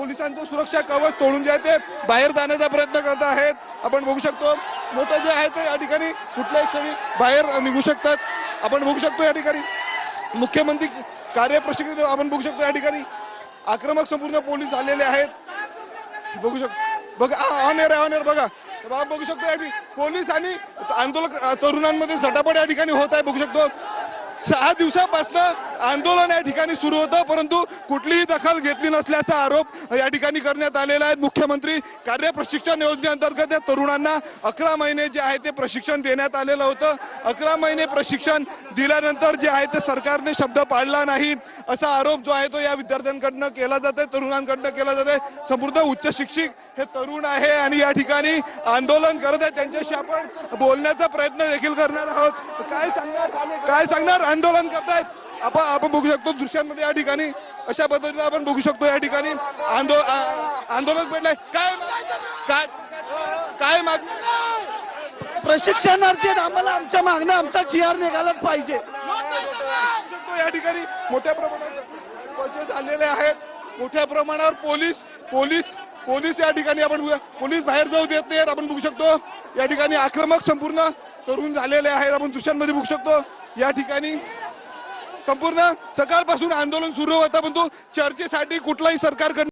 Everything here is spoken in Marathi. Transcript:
पोलिसांचं सुरक्षा कवच तोडून जे आहे ते बाहेर जाण्याचा प्रयत्न करत आहेत. आपण बघू शकतो मोठं जे आहे ते या ठिकाणी कुठल्याही क्षणी बाहेर निघू शकतात. आपण बघू शकतो या ठिकाणी मुख्यमंत्री कार्यप्रशिक्षण आपण बघू शकतो या ठिकाणी. आक्रमक संपूर्ण पोलीस आलेले आहेत. बघू शकतो बघा ऑन एअर ऑन एअर बघा. बघू शकतो या ठिकाणी पोलीस आणि आंदोलक तरुणांमध्ये झटापट या ठिकाणी होत आहे बघू शकतो. सहा दिवसापासून आंदोलन या ठिकाणी सुरू होतं परंतु कुठलीही दखल घेतली नसल्याचा आरोप या ठिकाणी करण्यात आलेला आहे. मुख्यमंत्री कार्य प्रशिक्षण योजनेअंतर्गत या तरुणांना अकरा महिने जे आहे ते प्रशिक्षण देण्यात आलेलं होतं. अकरा महिने प्रशिक्षण दिल्यानंतर जे आहे ते सरकारने शब्द पाळला नाही असा आरोप जो आहे तो या विद्यार्थ्यांकडनं केला जात आहे तरुणांकडनं केला जात आहे संपूर्ण उच्च शिक्षित हे तरुण आहे आणि या ठिकाणी आंदोलन करत आहे. त्यांच्याशी आपण बोलण्याचा प्रयत्न देखील करणार आहोत. काय सांगणार काय सांगणार? आंदोलन करतायत. आपण आपण बघू शकतो दृश्यांमध्ये या ठिकाणी अशा पद्धतीने आपण बघू शकतो या ठिकाणी आंदो आ- आंदोलन पेटलंय. काय काय काय माग प्रशिक्षणार्थी. आम्हाला आमच्या मागणं आमचा आर निघालाच पाहिजे. शकतो या ठिकाणी. मोठ्या प्रमाणात झालेले आहेत. मोठ्या प्रमाणावर पोलीस पोलीस पोलीस या ठिकाणी आपण पोलीस बाहेर जाऊ देत नाहीत. आपण बघू शकतो या ठिकाणी आक्रमक संपूर्ण तरुण झालेले आहेत. आपण दृश्यांमध्ये बघू शकतो. या ठिकाणी संपूर्ण सकाळपासून आंदोलन सुरू होतं परंतु चर्चेसाठी कुठलाही सरकारकडून